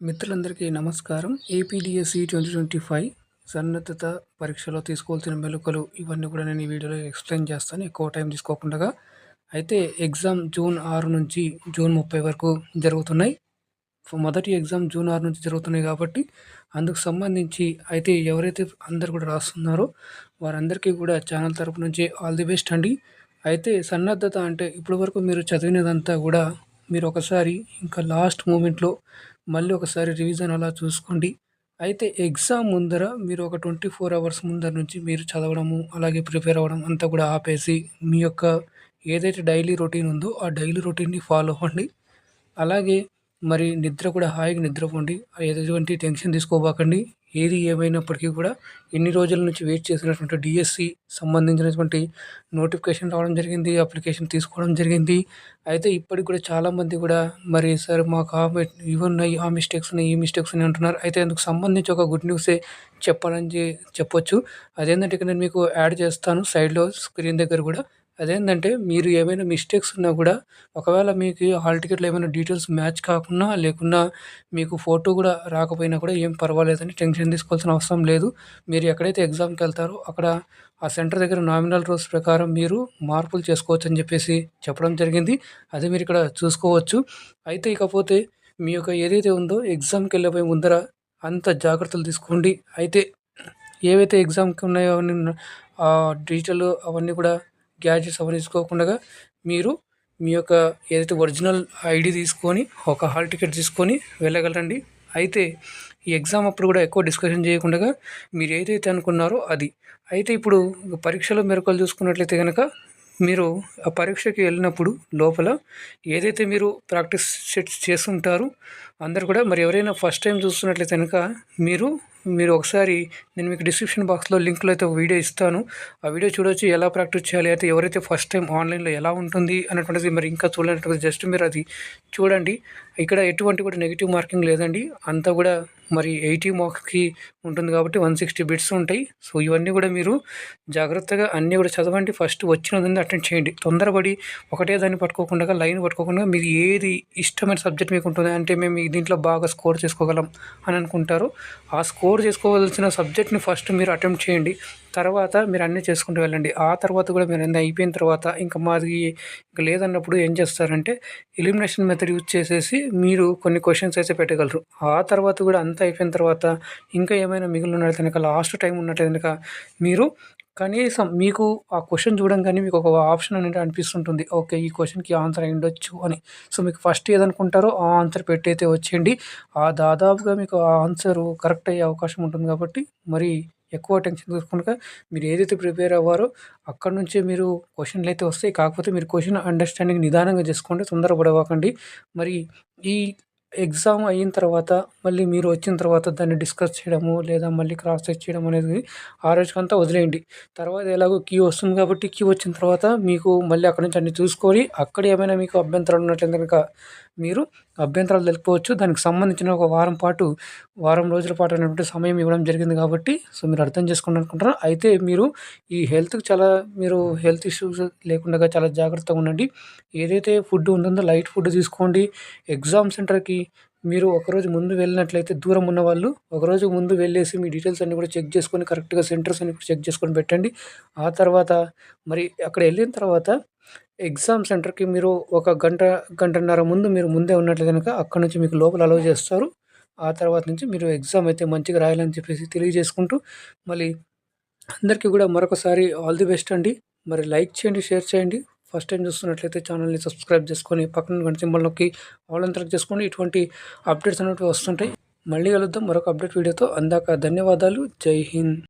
మిత్రులందరికీ నమస్కారం. APDSC twenty twenty five సన్నద్ధత పరీక్షలో తీసుకోవాల్సిన మెలుకలు ఇవన్నీ కూడా నేను ఈ వీడియోలో ఎక్స్ప్లెయిన్ చేస్తాను. ఎక్కువ టైం తీసుకోకుండా అయితే ఎగ్జామ్ జూన్ ఆరు నుంచి జూన్ ముప్పై వరకు జరుగుతున్నాయి. మొదటి ఎగ్జామ్ జూన్ ఆరు నుంచి జరుగుతున్నాయి కాబట్టి అందుకు సంబంధించి అయితే ఎవరైతే అందరు కూడా రాస్తున్నారో వారందరికీ కూడా ఛానల్ తరపు నుంచి ఆల్ ది బెస్ట్ అండి. అయితే సన్నద్ధత అంటే ఇప్పటి వరకు మీరు చదివినదంతా కూడా మీరు ఒకసారి ఇంకా లాస్ట్ మూమెంట్లో మళ్ళీ ఒకసారి రివిజన్ అలా చూసుకోండి. అయితే ఎగ్జామ్ ముందర మీరు ఒక ట్వంటీ ఫోర్ అవర్స్ ముందర నుంచి మీరు చదవడము అలాగే ప్రిపేర్ అవ్వడం అంతా కూడా ఆపేసి మీ యొక్క ఏదైతే డైలీ రొటీన్ ఉందో ఆ డైలీ రొటీన్ని ఫాలో అవ్వండి. అలాగే మరి నిద్ర కూడా హాయిగా నిద్రపోండి. ఎటువంటి టెన్షన్ తీసుకోబాకండి. ఏది ఏమైనప్పటికీ కూడా ఎన్ని రోజుల నుంచి వెయిట్ చేసినటువంటి డిఎస్సి సంబంధించినటువంటి నోటిఫికేషన్ రావడం జరిగింది అప్లికేషన్ తీసుకోవడం జరిగింది. అయితే ఇప్పటికి కూడా చాలామంది కూడా మరి సార్ మాకు ఆ ఇవి ఉన్నాయి ఆ మిస్టేక్స్ ఉన్నాయి ఈ మిస్టేక్స్ ఉన్నాయి అంటున్నారు. అయితే అందుకు సంబంధించి ఒక గుడ్ న్యూసే చెప్పాలని చెప్పొచ్చు. అదేంటంటే ఇక్కడ నేను మీకు యాడ్ చేస్తాను. సైడ్లో స్క్రీన్ దగ్గర కూడా అదేంటంటే మీరు ఏమైనా మిస్టేక్స్ ఉన్నా కూడా ఒకవేళ మీకు హాల్ టికెట్లో ఏమైనా డీటెయిల్స్ మ్యాచ్ కాకుండా లేకున్నా మీకు ఫోటో కూడా రాకపోయినా కూడా ఏం పర్వాలేదని టెన్షన్ తీసుకోవాల్సిన అవసరం లేదు. మీరు ఎక్కడైతే ఎగ్జామ్కి వెళ్తారో అక్కడ ఆ సెంటర్ దగ్గర నామినల్ రూల్స్ ప్రకారం మీరు మార్పులు చేసుకోవచ్చు అని చెప్పేసి చెప్పడం జరిగింది. అది మీరు ఇక్కడ చూసుకోవచ్చు. అయితే ఇకపోతే మీ యొక్క ఏదైతే ఉందో ఎగ్జామ్కి వెళ్ళిపోయే ముందర అంత జాగ్రత్తలు తీసుకోండి. అయితే ఏవైతే ఎగ్జామ్కి ఉన్నాయో అవన్నీ డిజిటల్ అవన్నీ కూడా గ్యాడ్జెట్స్ సవరించుకోకుండా తీసుకోకుండా మీరు మీ యొక్క ఏదైతే ఒరిజినల్ ఐడి తీసుకొని ఒక హాల్ టికెట్ తీసుకొని వెళ్ళగలరండి. అయితే ఈ ఎగ్జామ్ అప్పుడు కూడా ఎక్కువ డిస్కషన్ చేయకుండా మీరు ఏదైతే అనుకున్నారో అది. అయితే ఇప్పుడు పరీక్షలో మెరుకలు చూసుకున్నట్లయితే కనుక మీరు ఆ పరీక్షకి వెళ్ళినప్పుడు లోపల ఏదైతే మీరు ప్రాక్టీస్ సెట్స్ చేస్తుంటారో అందరు కూడా మరి ఎవరైనా ఫస్ట్ టైం చూస్తున్నట్లయితే కనుక మీరు మీరు ఒకసారి నేను మీకు డిస్క్రిప్షన్ బాక్స్లో లింక్లో అయితే ఒక వీడియో ఇస్తాను. ఆ వీడియో చూడొచ్చు ఎలా ప్రాక్టీస్ చేయాలి అయితే ఎవరైతే ఫస్ట్ టైం ఆన్లైన్లో ఎలా ఉంటుంది అనేటువంటిది మరి ఇంకా చూడలేనటువంటి జస్ట్ మీరు అది చూడండి. ఇక్కడ ఎటువంటి కూడా నెగిటివ్ మార్కింగ్ లేదండి. అంతా కూడా మరి ఎయిటీ మార్క్స్కి ఉంటుంది కాబట్టి వన్ సిక్స్టీ బిట్స్ ఉంటాయి. సో ఇవన్నీ కూడా మీరు జాగ్రత్తగా అన్నీ కూడా చదవండి. ఫస్ట్ వచ్చినది అటెండ్ చేయండి. తొందరపడి ఒకటే దాన్ని పట్టుకోకుండా లైన్ పట్టుకోకుండా మీరు ఏది ఇష్టమైన సబ్జెక్ట్ మీకు ఉంటుంది అంటే మేము దీంట్లో బాగా స్కోర్ చేసుకోగలం అని అనుకుంటారు. ఆ స్కోర్ చేసుకోవాల్సిన సబ్జెక్ట్ని ఫస్ట్ మీరు అటెంప్ట్ చేయండి. తర్వాత మీరు అన్నీ చేసుకుంటూ వెళ్ళండి. ఆ తర్వాత కూడా మీరు అన్నీ అయిపోయిన తర్వాత ఇంకా మాది ఇంకా లేదన్నప్పుడు ఏం చేస్తారంటే ఎలిమినేషన్ మెథడ్ యూజ్ చేసేసి మీరు కొన్ని క్వశ్చన్స్ అయితే పెట్టగలరు. ఆ తర్వాత కూడా అంతా అయిపోయిన తర్వాత ఇంకా ఏమైనా మిగిలిన ఉన్నట్టు కనుక లాస్ట్ టైం ఉన్నట్టు కనుక మీరు కనీసం మీకు ఆ క్వశ్చన్ చూడంగానే మీకు ఒక ఆప్షన్ అనేది అనిపిస్తుంటుంది. ఓకే ఈ క్వశ్చన్కి ఆన్సర్ అయి ఉండొచ్చు అని. సో మీకు ఫస్ట్ ఏదనుకుంటారో ఆ ఆన్సర్ పెట్టయితే వచ్చేయండి. ఆ దాదాపుగా మీకు ఆ ఆన్సర్ కరెక్ట్ అయ్యే అవకాశం ఉంటుంది కాబట్టి మరి ఎక్కువ టెన్షన్ తీసుకున్నాక మీరు ఏదైతే ప్రిపేర్ అవ్వారో అక్కడ నుంచే మీరు క్వశ్చన్లు అయితే వస్తాయి. కాకపోతే మీరు క్వశ్చన్ అండర్స్టాండింగ్ నిదానంగా చేసుకోండి తొందరపడవాకండి. మరి ఈ ఎగ్జామ్ అయిన తర్వాత మళ్ళీ మీరు వచ్చిన తర్వాత దాన్ని డిస్కస్ చేయడము లేదా మళ్ళీ క్రాస్ చెక్ చేయడం అనేది ఆ రోజుకంతా వదిలేయండి. తర్వాత ఎలాగో క్యూ వస్తుంది కాబట్టి క్యూ వచ్చిన తర్వాత మీకు మళ్ళీ అక్కడ నుంచి అన్ని చూసుకొని అక్కడ ఏమైనా మీకు అభ్యంతరాలు ఉన్నట్లయితే కనుక మీరు అభ్యంతరాలు తెలుపుకోవచ్చు. దానికి సంబంధించిన ఒక వారం పాటు వారం రోజుల పాటు అనేటువంటి సమయం ఇవ్వడం జరిగింది కాబట్టి సో మీరు అర్థం చేసుకోండి అనుకుంటారు అయితే మీరు ఈ హెల్త్కి చాలా మీరు హెల్త్ ఇష్యూస్ లేకుండా చాలా జాగ్రత్తగా ఉండండి. ఏదైతే ఫుడ్ ఉంటుందో లైట్ ఫుడ్ తీసుకోండి. ఎగ్జామ్ సెంటర్కి మీరు ఒకరోజు ముందు వెళ్ళినట్లయితే దూరం ఉన్న వాళ్ళు ఒకరోజు ముందు వెళ్ళేసి మీ డీటెయిల్స్ అన్నీ కూడా చెక్ చేసుకొని కరెక్ట్గా సెంటర్స్ అన్ని కూడా చెక్ చేసుకొని పెట్టండి. ఆ తర్వాత మరి అక్కడ వెళ్ళిన తర్వాత ఎగ్జామ్ సెంటర్కి మీరు ఒక గంట గంటన్నర ముందు మీరు ముందే ఉన్నట్లు కనుక అక్కడ నుంచి మీకు లోపల అలౌ చేస్తారు. ఆ తర్వాత నుంచి మీరు ఎగ్జామ్ అయితే మంచిగా రాయాలని చెప్పేసి తెలియజేసుకుంటూ మళ్ళీ అందరికీ కూడా మరొకసారి ఆల్ ది బెస్ట్ అండి. మరి లైక్ చేయండి షేర్ చేయండి. ఫస్ట్ టైం చూస్తున్నట్లయితే ఛానల్ని సబ్స్క్రైబ్ చేసుకొని పక్కన గంట సింబల్లోకి నొక్కి ఆల్ అంతరకు చేసుకోండి ఇటువంటి అప్డేట్స్ అనేవి వస్తుంటాయి. మళ్ళీ కలుద్దాం. మరొక అప్డేట్ వీడియోతో అందాక ధన్యవాదాలు. జై హింద్.